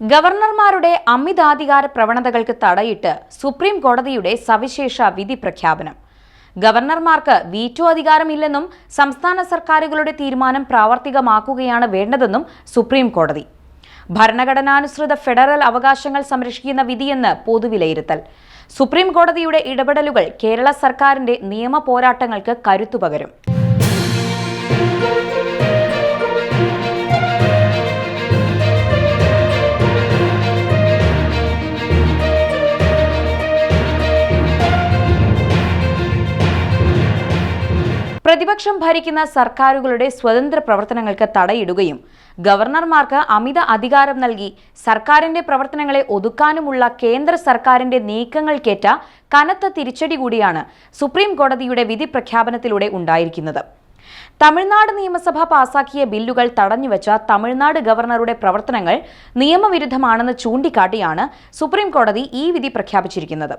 ഗവർണർമാരുടെ അമിതാധികാര പ്രവണതകൾക്ക് തടയിട്ട് supreme കോടതിയുടെ സവിശേഷ വിധി പ്രഖ്യാപനം. ഗവർണർമാർക്ക് വീറ്റോ അധികാരമില്ലെന്നും സംസ്ഥാന സർക്കാരുകളുടെ തീരുമാനം പ്രാവർത്തികമാക്കുകയാണ് വേണ്ടതെന്നും സുപ്രീം കോടതി. ഭരണഘടനാനുസൃത ഫെഡറൽ അവകാശങ്ങൾ സംരക്ഷിക്കുന്ന വിധിയെന്ന് പൊതുവിലയിരുത്തൽ. സുപ്രീം കോടതിയുടെ ഇടപെടലുകൾ കേരള സർക്കാരിന്റെ നിയമ പോരാട്ടങ്ങൾക്ക് കരുത്തുപകരും. പ്രതിപക്ഷം ഭരിക്കുന്ന സർക്കാരുകളുടെ സ്വതന്ത്ര പ്രവർത്തനങ്ങൾക്ക് തടയിടുകയും ഗവർണർമാർക്ക് അമിത അധികാരം നൽകി സർക്കാരിന്റെ പ്രവർത്തനങ്ങളെ ഒതുക്കാനുമുള്ള കേന്ദ്ര സർക്കാരിന്റെ നീക്കങ്ങൾക്കേറ്റ കനത്ത തിരിച്ചടി കൂടിയാണ് സുപ്രീം കോടതിയുടെ വിധി പ്രഖ്യാപനത്തിലൂടെ ഉണ്ടായിരിക്കുന്നത്. തമിഴ്നാട് നിയമസഭ പാസാക്കിയ ബില്ലുകൾ തടഞ്ഞുവച്ച തമിഴ്നാട് ഗവർണറുടെ പ്രവർത്തനങ്ങൾ നിയമവിരുദ്ധമാണെന്ന് ചൂണ്ടിക്കാട്ടിയാണ് സുപ്രീം കോടതി ഈ വിധി പ്രഖ്യാപിച്ചിരിക്കുന്നത്.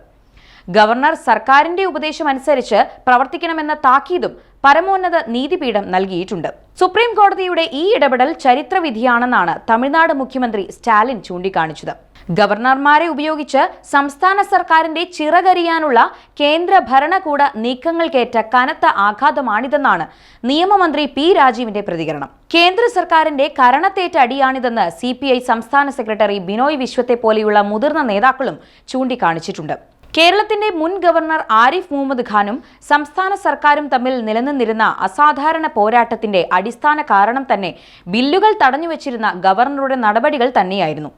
ഗവർണർ സർക്കാരിന്റെ ഉപദേശം അനുസരിച്ച് പ്രവർത്തിക്കണമെന്ന താക്കീതും പരമോന്നത നീതിപീഠം നൽകിയിട്ടുണ്ട്. സുപ്രീം കോടതിയുടെ ഈ ഇടപെടൽ ചരിത്രവിധിയാണെന്നാണ് തമിഴ്നാട് മുഖ്യമന്ത്രി സ്റ്റാലിൻ ചൂണ്ടിക്കാണിച്ചത്. ഗവർണർമാരെ ഉപയോഗിച്ച് സംസ്ഥാന സർക്കാരിന്റെ ചിറകരിയാനുള്ള കേന്ദ്ര ഭരണകൂട നീക്കങ്ങൾക്കേറ്റ കനത്ത ആഘാതമാണിതെന്നാണ് നിയമമന്ത്രി പി രാജീവിന്റെ പ്രതികരണം. കേന്ദ്ര സർക്കാരിന്റെ കരണത്തേറ്റ അടിയാണിതെന്ന് സി സംസ്ഥാന സെക്രട്ടറി ബിനോയ് വിശ്വത്തെ പോലെയുള്ള മുതിർന്ന നേതാക്കളും ചൂണ്ടിക്കാണിച്ചിട്ടുണ്ട്. കേരളത്തിന്റെ മുൻ ഗവർണർ ആരിഫ് മുഹമ്മദ് ഖാനും സംസ്ഥാന സർക്കാരും തമ്മിൽ നിലനിന്നിരുന്ന അസാധാരണ പോരാട്ടത്തിന്റെ അടിസ്ഥാന കാരണം തന്നെ ബില്ലുകൾ തടഞ്ഞുവച്ചിരുന്ന ഗവർണറുടെ നടപടികൾ തന്നെയായിരുന്നു.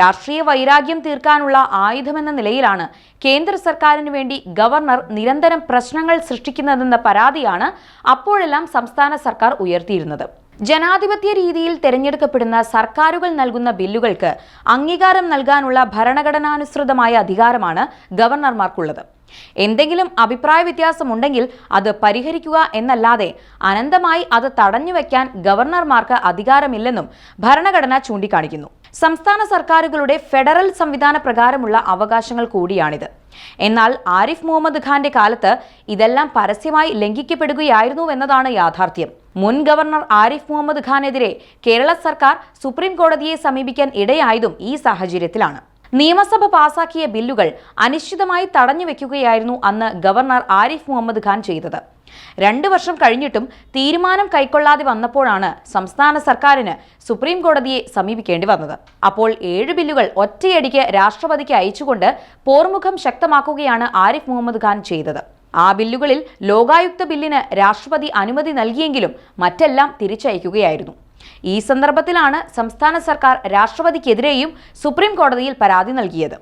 രാഷ്ട്രീയ വൈരാഗ്യം തീർക്കാനുള്ള ആയുധമെന്ന നിലയിലാണ് കേന്ദ്ര സർക്കാരിന് വേണ്ടി ഗവർണർ നിരന്തരം പ്രശ്നങ്ങൾ സൃഷ്ടിക്കുന്നതെന്ന പരാതിയാണ് അപ്പോഴെല്ലാം സംസ്ഥാന സർക്കാർ ഉയർത്തിയിരുന്നത്. ജനാധിപത്യ രീതിയിൽ തെരഞ്ഞെടുക്കപ്പെടുന്ന സർക്കാരുകൾ നൽകുന്ന ബില്ലുകൾക്ക് അംഗീകാരം നൽകാനുള്ള ഭരണഘടനാനുസൃതമായ അധികാരമാണ് ഗവർണർമാർക്കുള്ളത്. എന്തെങ്കിലും അഭിപ്രായ വ്യത്യാസമുണ്ടെങ്കിൽ അത് പരിഹരിക്കുക എന്നല്ലാതെ അനന്തമായി അത് തടഞ്ഞുവെക്കാൻ ഗവർണർമാർക്ക് അധികാരമില്ലെന്നും ഭരണഘടന ചൂണ്ടിക്കാണിക്കുന്നു. സംസ്ഥാന സർക്കാരുകളുടെ ഫെഡറൽ സംവിധാന പ്രകാരമുള്ള അവകാശങ്ങൾ കൂടിയാണിത്. എന്നാൽ ആരിഫ് മുഹമ്മദ് ഖാന്റെ കാലത്ത് ഇതെല്ലാം പരസ്യമായി ലംഘിക്കപ്പെടുകയായിരുന്നു എന്നതാണ് യാഥാർത്ഥ്യം. മുൻ ഗവർണർ ആരിഫ് മുഹമ്മദ് ഖാനെതിരെ കേരള സർക്കാർ സുപ്രീം കോടതിയെ സമീപിക്കാൻ ഇടയായതും ഈ സാഹചര്യത്തിലാണ്. നിയമസഭ പാസാക്കിയ ബില്ലുകൾ അനിശ്ചിതമായി തടഞ്ഞു വെക്കുകയായിരുന്നു അന്ന് ഗവർണർ ആരിഫ് മുഹമ്മദ് ഖാൻ ചെയ്തത്. രണ്ടു വർഷം കഴിഞ്ഞിട്ടും തീരുമാനം കൈക്കൊള്ളാതെ വന്നപ്പോഴാണ് സംസ്ഥാന സർക്കാരിന് സുപ്രീം കോടതിയെ സമീപിക്കേണ്ടി വന്നത്. അപ്പോൾ ഏഴ് ബില്ലുകൾ ഒറ്റയടിക്ക് രാഷ്ട്രപതിക്ക് അയച്ചുകൊണ്ട് പോർമുഖം ശക്തമാക്കുകയാണ് ആരിഫ് മുഹമ്മദ് ഖാൻ ചെയ്തത്. ആ ബില്ലുകളിൽ ലോകായുക്ത ബില്ലിന് രാഷ്ട്രപതി അനുമതി നൽകിയെങ്കിലും മറ്റെല്ലാം തിരിച്ചയക്കുകയായിരുന്നു. ഈ സന്ദർഭത്തിലാണ് സംസ്ഥാന സർക്കാർ രാഷ്ട്രപതിക്കെതിരെയും സുപ്രീം കോടതിയിൽ പരാതി നൽകിയത്.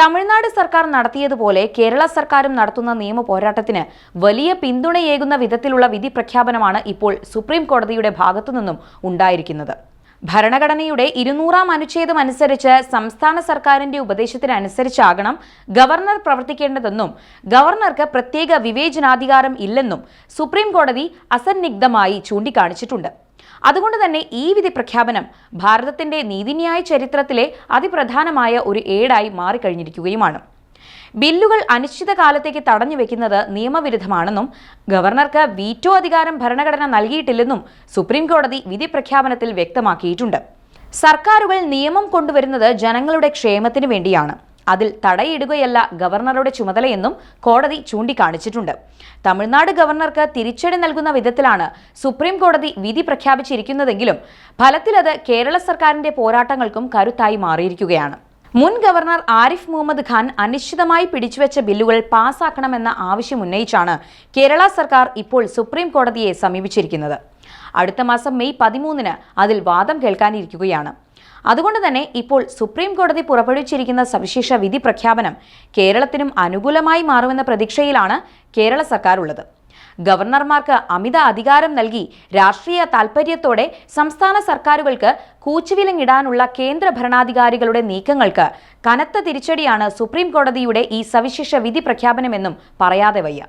തമിഴ്നാട് സർക്കാർ നടത്തിയതുപോലെ കേരള സർക്കാരും നടത്തുന്ന നിയമ പോരാട്ടത്തിന് വലിയ പിന്തുണയേകുന്ന വിധത്തിലുള്ള വിധി പ്രഖ്യാപനമാണ് ഇപ്പോൾ സുപ്രീം കോടതിയുടെ ഭാഗത്തുനിന്നും ഉണ്ടായിരിക്കുന്നത്. ഭരണഘടനയുടെ ഇരുന്നൂറാം അനുച്ഛേദം അനുസരിച്ച് സംസ്ഥാന സർക്കാരിന്റെ ഉപദേശത്തിനനുസരിച്ചാകണം ഗവർണർ പ്രവർത്തിക്കേണ്ടതെന്നും ഗവർണർക്ക് പ്രത്യേക വിവേചനാധികാരം ഇല്ലെന്നും സുപ്രീം കോടതി അസന്നിഗ്ധമായി ചൂണ്ടിക്കാണിച്ചിട്ടുണ്ട്. അതുകൊണ്ട് തന്നെ ഈ വിധി പ്രഖ്യാപനം ഭാരതത്തിന്റെ നീതിന്യായ ചരിത്രത്തിലെ അതിപ്രധാനമായ ഒരു ഏടായി മാറിക്കഴിഞ്ഞിരിക്കുകയുമാണ്. ബില്ലുകൾ അനിശ്ചിതകാലത്തേക്ക് തടഞ്ഞു വെക്കുന്നത് നിയമവിരുദ്ധമാണെന്നും ഗവർണർക്ക് വീറ്റോ അധികാരം ഭരണഘടന നൽകിയിട്ടില്ലെന്നും സുപ്രീം കോടതി വിധി പ്രഖ്യാപനത്തിൽ വ്യക്തമാക്കിയിട്ടുണ്ട്. സർക്കാരുകൾ നിയമം കൊണ്ടുവരുന്നത് ജനങ്ങളുടെ ക്ഷേമത്തിനു വേണ്ടിയാണ്. അതിൽ തടയിടുകയല്ല ഗവർണറുടെ ചുമതലയെന്നും കോടതി ചൂണ്ടിക്കാണിച്ചിട്ടുണ്ട്. തമിഴ്നാട് ഗവർണർക്ക് തിരിച്ചടി നൽകുന്ന വിധത്തിലാണ് സുപ്രീം കോടതി വിധി പ്രഖ്യാപിച്ചിരിക്കുന്നതെങ്കിലും ഫലത്തിലത് കേരള സർക്കാരിന്റെ പോരാട്ടങ്ങൾക്കും കരുത്തായി മാറിയിരിക്കുകയാണ്. മുൻ ഗവർണർ ആരിഫ് മുഹമ്മദ് ഖാൻ അനിശ്ചിതമായി പിടിച്ചുവെച്ച ബില്ലുകൾ പാസാക്കണമെന്ന ആവശ്യം ഉന്നയിച്ചാണ് കേരള സർക്കാർ ഇപ്പോൾ സുപ്രീം കോടതിയെ സമീപിച്ചിരിക്കുന്നത്. അടുത്ത മാസം മെയ് പതിമൂന്നിന് അതിൽ വാദം കേൾക്കാനിരിക്കുകയാണ്. അതുകൊണ്ട് തന്നെ ഇപ്പോൾ സുപ്രീം കോടതി പുറപ്പെടുവിച്ചിരിക്കുന്ന സവിശേഷ വിധി പ്രഖ്യാപനം കേരളത്തിനും അനുകൂലമായി മാറുമെന്ന പ്രതീക്ഷയിലാണ് കേരള സർക്കാർ ഉള്ളത് ഗവർണർമാർക്ക് അമിത അധികാരം നൽകി രാഷ്ട്രീയ താൽപര്യത്തോടെ സംസ്ഥാന സർക്കാരുകൾക്ക് കൂച്ചുവിലങ്ങിടാനുള്ള കേന്ദ്ര ഭരണാധികാരികളുടെ നീക്കങ്ങൾക്ക് കനത്ത തിരിച്ചടിയാണ് സുപ്രീം കോടതിയുടെ ഈ സവിശേഷ വിധി പ്രഖ്യാപനമെന്നും പറയാതെ വയ്യ.